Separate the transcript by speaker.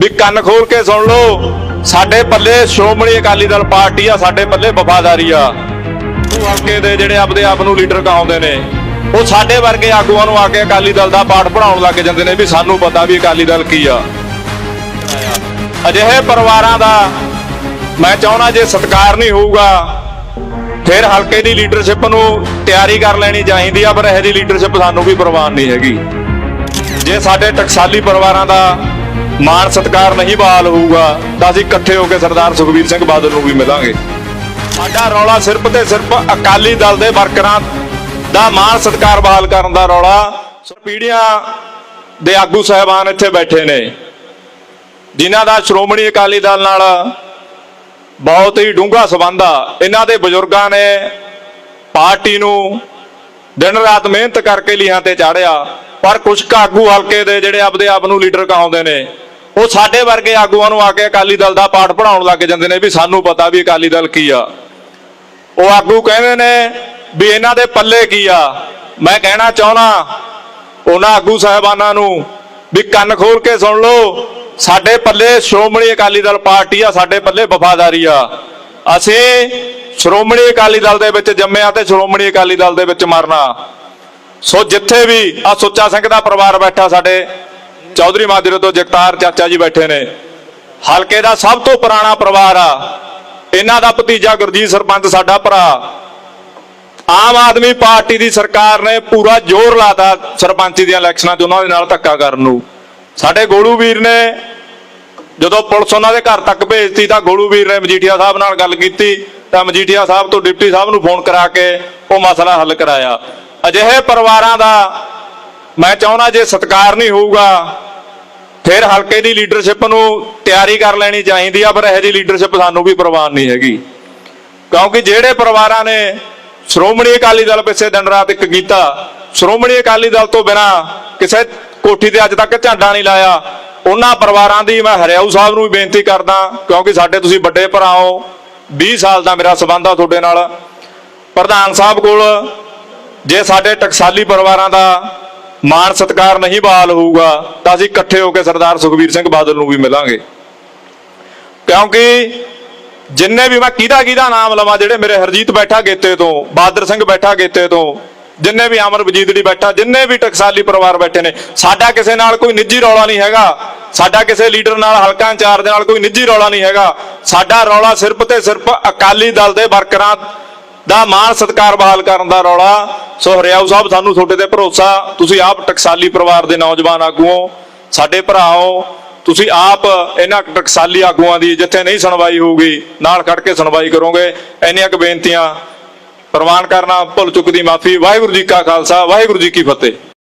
Speaker 1: ਵੀ ਕੰਨ ਖੋਲ ਕੇ ਸੁਣ ਲਓ, ਸਾਡੇ ਪੱਲੇ ਸ਼੍ਰੋਮਣੀ ਅਕਾਲੀ ਦਲ ਪਾਰਟੀ ਆ, ਸਾਡੇ ਪੱਲੇ ਵਫਾਦਾਰੀ ਆ। ਉਹ ਹਲਕੇ ਦੇ ਜਿਹੜੇ ਆਪਦੇ ਆਪ ਨੂੰ ਲੀਡਰ ਕਹਾਉਂਦੇ ਨੇ, ਉਹ ਸਾਡੇ ਵਰਗੇ ਆਗੂਆਂ ਨੂੰ ਆ ਕੇ ਅਕਾਲੀ ਦਲ ਦਾ ਪਾਠ ਪੜਾਉਣ ਲੱਗ ਜਾਂਦੇ ਨੇ ਵੀ ਸਾਨੂੰ ਪਤਾ ਵੀ ਅਕਾਲੀ ਦਲ ਕੀ ਆ। ਅਜਿਹੇ ਪਰਿਵਾਰਾਂ ਦਾ ਮੈਂ ਚਾਹੁੰਦਾ ਜੇ ਸਤਿਕਾਰ ਨਹੀਂ ਹੋਊਗਾ, ਫਿਰ ਹਲਕੇ ਦੀ ਲੀਡਰਸ਼ਿਪ ਨੂੰ ਤਿਆਰੀ ਕਰ ਲੈਣੀ ਚਾਹੀਦੀ ਆ, ਪਰ ਇਹੋ ਜਿਹੀ ਲੀਡਰਸ਼ਿਪ ਸਾਨੂੰ ਵੀ ਪ੍ਰਵਾਨ ਨਹੀਂ ਹੈਗੀ। ਜੇ ਸਾਡੇ ਟਕਸਾਲੀ ਪਰਿਵਾਰਾਂ ਦਾ ਮਾਣ ਸਤਿਕਾਰ ਨਹੀਂ ਬਹਾਲ ਹੋਊਗਾ, ਤਾਂ ਅਸੀਂ ਇਕੱਠੇ ਹੋ ਕੇ ਸਰਦਾਰ ਸੁਖਬੀਰ ਸਿੰਘ ਬਾਦਲ ਨੂੰ ਵੀ ਮਿਲਾਂਗੇ। ਸਾਡਾ ਰੌਲਾ ਸਿਰਫ ਤੇ ਸਿਰਫ ਅਕਾਲੀ ਦਲ ਦੇ ਵਰਕਰਾਂ ਦਾ ਮਾਣ ਸਤਿਕਾਰ ਬਹਾਲ ਕਰਨ ਦਾ ਰੌਲਾ। ਪੀੜੀਆਂ ਦੇ ਆਗੂ ਸਹਿਬਾਨ ਇੱਥੇ ਬੈਠੇ ਨੇ, ਜਿਨ੍ਹਾਂ ਦਾ ਸ਼੍ਰੋਮਣੀ ਅਕਾਲੀ ਦਲ ਨਾਲ ਬਹੁਤ ਹੀ ਡੂੰਘਾ ਸਬੰਧ ਆ। ਇਹਨਾਂ ਦੇ ਬਜ਼ੁਰਗਾਂ ਨੇ ਪਾਰਟੀ ਨੂੰ ਦਿਨ ਰਾਤ ਮਿਹਨਤ ਕਰਕੇ ਲੀਹਾਂ ਤੇ ਚਾੜਿਆ ਪਰ ਕੁਝ ਕਾਗੂ ਹਲਕੇ ਦੇ ਜਿਹੜੇ ਆਪਦੇ ਆਪ ਨੂੰ ਲੀਡਰ ਕਹਾਉਂਦੇ ਨੇ ਉਹ ਸਾਡੇ ਵਰਗੇ ਆਗੂਆਂ ਨੂੰ ਆ ਕੇ ਅਕਾਲੀ ਦਲ ਦਾ ਪਾਠ ਪੜਾਉਣ ਲੱਗ ਜਾਂਦੇ ਨੇ ਵੀ ਸਾਨੂੰ ਪਤਾ ਵੀ ਅਕਾਲੀ ਦਲ ਕੀ ਆ। ਉਹ ਆਗੂ ਕਹਿੰਦੇ ਨੇ ਵੀ ਇਹਨਾਂ ਦੇ ਪੱਲੇ ਕੀ ਆ। ਮੈਂ ਕਹਿਣਾ ਚਾਹੁੰਦਾ ਉਹਨਾਂ ਆਗੂ ਸਾਹਿਬਾਨਾਂ ਨੂੰ ਵੀ ਕੰਨ ਖੋਲ ਕੇ ਸੁਣ ਲਓ, ਸਾਡੇ ਪੱਲੇ ਸ਼੍ਰੋਮਣੀ ਅਕਾਲੀ ਦਲ ਪਾਰਟੀ ਆ, ਸਾਡੇ ਪੱਲੇ ਵਫਾਦਾਰੀ ਆ। ਅਸੀਂ ਸ਼੍ਰੋਮਣੀ ਅਕਾਲੀ ਦਲ ਦੇ ਵਿੱਚ ਜੰਮਿਆ ਤੇ ਸ਼੍ਰੋਮਣੀ ਅਕਾਲੀ ਦਲ ਦੇ ਵਿੱਚ ਮਰਨਾ। ਸੋ ਜਿੱਥੇ ਵੀ ਆ ਸੁੱਚਾ ਸਿੰਘ ਦਾ ਪਰਿਵਾਰ ਬੈਠਾ ਸਾਡੇ ਚੌਧਰੀ ਮਾਜਰੇ ਤੋਂ ਜਗਤਾਰ ਚਾਚਾ ਜੀ ਬੈਠੇ ਨੇ। ਹਲਕੇ ਦਾ ਸਭ ਤੋਂ ਪੁਰਾਣਾ ਪਰਿਵਾਰ ਆ। ਇਹਨਾਂ ਦਾ ਭਤੀਜਾ ਗੁਰਜੀਤ ਸਰਪੰਚ ਸਾਡਾ ਭਰਾ। ਆਮ ਆਦਮੀ ਪਾਰਟੀ ਦੀ ਸਰਕਾਰ ਨੇ ਪੂਰਾ ਜ਼ੋਰ ਲਾਤਾ ਸਰਪੰਚੀ ਦੀਆਂ ਇਲੈਕਸ਼ਨਾਂ 'ਚ, ਉਹਨਾਂ ਦੇ ਨਾਲ ਧੱਕਾ ਕਰਨ ਨੂੰ। ਸਾਡੇ ਗੋਲੂ ਵੀਰ ਨੇ ਜਦੋਂ ਪੁਲਿਸ ਉਹਨਾਂ ਦੇ ਘਰ ਤੱਕ ਭੇਜਤੀ ਤਾਂ ਗੋਲੂ ਵੀਰ ਨੇ ਮਜੀਠੀਆ ਸਾਹਿਬ ਨਾਲ ਗੱਲ ਕੀਤੀ, ਤਾਂ ਮਜੀਠੀਆ ਸਾਹਿਬ ਤੋਂ ਡਿਪਟੀ ਸਾਹਿਬ ਨੂੰ ਫੋਨ ਕਰਾ ਕੇ ਉਹ ਮਸਲਾ ਹੱਲ ਕਰਾਇਆ। ਅਜਿਹੇ ਪਰਿਵਾਰਾਂ ਦਾ ਮੈਂ ਚਾਹੁੰਦਾ ਜੇ ਸਤਿਕਾਰ ਨਹੀਂ ਹੋਊਗਾ, ਫਿਰ ਹਲਕੇ ਦੀ ਲੀਡਰਸ਼ਿਪ ਨੂੰ ਤਿਆਰੀ ਕਰ ਲੈਣੀ ਚਾਹੀਦੀ ਆ, ਪਰ ਇਹੋ ਜਿਹੀ ਲੀਡਰਸ਼ਿਪ ਸਾਨੂੰ ਵੀ ਪ੍ਰਵਾਨ ਨਹੀਂ ਹੈਗੀ। ਕਿਉਂਕਿ ਜਿਹੜੇ ਪਰਿਵਾਰਾਂ ਨੇ ਸ਼੍ਰੋਮਣੀ ਅਕਾਲੀ ਦਲ ਪਿੱਛੇ ਦਿਨ ਰਾਤ ਇੱਕ ਕੀਤਾ, ਸ਼੍ਰੋਮਣੀ ਅਕਾਲੀ ਦਲ ਤੋਂ ਬਿਨਾ ਕਿਸੇ ਕੋਠੀ ਤੇ ਅੱਜ ਤੱਕ ਝੰਡਾ ਨਹੀਂ ਲਾਇਆ, ਉਹਨਾਂ ਪਰਿਵਾਰਾਂ ਦੀ ਮੈਂ ਹਰਿਆਊ ਸਾਹਿਬ ਨੂੰ ਵੀ ਬੇਨਤੀ ਕਰਦਾ, ਕਿਉਂਕਿ ਸਾਡੇ ਤੁਸੀਂ ਵੱਡੇ ਭਰਾ ਹੋ 20 ਸਾਲ ਦਾ ਮੇਰਾ ਸਬੰਧ ਆ ਤੁਹਾਡੇ ਨਾਲ। ਪ੍ਰਧਾਨ ਸਾਹਿਬ ਕੋਲ, ਜੇ ਸਾਡੇ ਟਕਸਾਲੀ ਪਰਿਵਾਰਾਂ ਦਾ ਮਾਣ ਸਤਿਕਾਰ ਨਹੀਂ ਬਹਾਲ ਹੋਊਗਾ, ਤਾਂ ਅਸੀਂ ਇਕੱਠੇ ਹੋ ਕੇ ਸਰਦਾਰ ਸੁਖਬੀਰ ਸਿੰਘ ਬਾਦਲ ਨੂੰ ਵੀ ਮਿਲਾਂਗੇ। ਕਿਉਂਕਿ ਜਿੰਨੇ ਵੀ ਮੈਂ ਕਿਹਦਾ ਕਿਹਦਾ ਨਾਮ ਲਵਾਂ, ਜਿਹੜੇ ਮੇਰੇ ਹਰਜੀਤ ਬੈਠਾ ਗੇਤੇ ਤੋਂ ਬਾਦਰ ਸਿੰਘ ਬੈਠਾ ਗੇਤੇ ਤੋਂ, ਜਿੰਨੇ ਵੀ ਅਮਰ ਵਜੀਦੜੀ ਬੈਠਾ, ਜਿੰਨੇ ਵੀ ਟਕਸਾਲੀ ਪਰਿਵਾਰ ਬੈਠੇ ਨੇ, ਸਾਡਾ ਕਿਸੇ ਨਾਲ ਕੋਈ ਨਿੱਜੀ ਰੌਲਾ ਨਹੀਂ ਹੈਗਾ। ਸਾਡਾ ਕਿਸੇ ਲੀਡਰ ਨਾਲ, ਹਲਕਾ ਇੰਚਾਰਜ ਨਾਲ ਕੋਈ ਨਿੱਜੀ ਰੌਲਾ ਨਹੀਂ ਹੈਗਾ। ਸਾਡਾ ਰੌਲਾ ਸਿਰਫ ਤੇ ਸਿਰਫ ਅਕਾਲੀ ਦਲ ਦੇ ਵਰਕਰਾਂ ਦਾ ਮਾਣ ਸਤਿਕਾਰ ਬਹਾਲ ਕਰਨ ਦਾ ਰੌਲਾ ਸੋ ਹਰਿਆਊ ਸਾਹਿਬ, ਸਾਨੂੰ ਤੁਹਾਡੇ ਤੇ ਭਰੋਸਾ। ਤੁਸੀਂ ਆਪ ਟਕਸਾਲੀ ਪਰਿਵਾਰ ਦੇ ਨੌਜਵਾਨ ਆਗੂਓ, ਸਾਡੇ ਭਰਾਓ, ਤੁਸੀਂ ਆਪ ਇਹਨਾਂ ਟਕਸਾਲੀ ਆਗੂਆਂ ਦੀ ਜਿੱਥੇ ਨਹੀਂ ਸੁਣਵਾਈ ਹੋਊਗੀ, ਨਾਲ ਖੜ ਕੇ ਸੁਣਵਾਈ ਕਰੋਗੇ। ਇੰਨੀਆਂ ਕੁ ਬੇਨਤੀਆਂ। ਪ੍ਰਵਾਨ ਕਰਨਾ ਭੁੱਲ ਚੁੱਕ ਦੀ ਮਾਫੀ। ਵਾਹਿਗੁਰੂ ਜੀ ਕਾ ਖਾਲਸਾ, ਵਾਹਿਗੁਰੂ ਜੀ ਕੀ ਫਤਿਹ।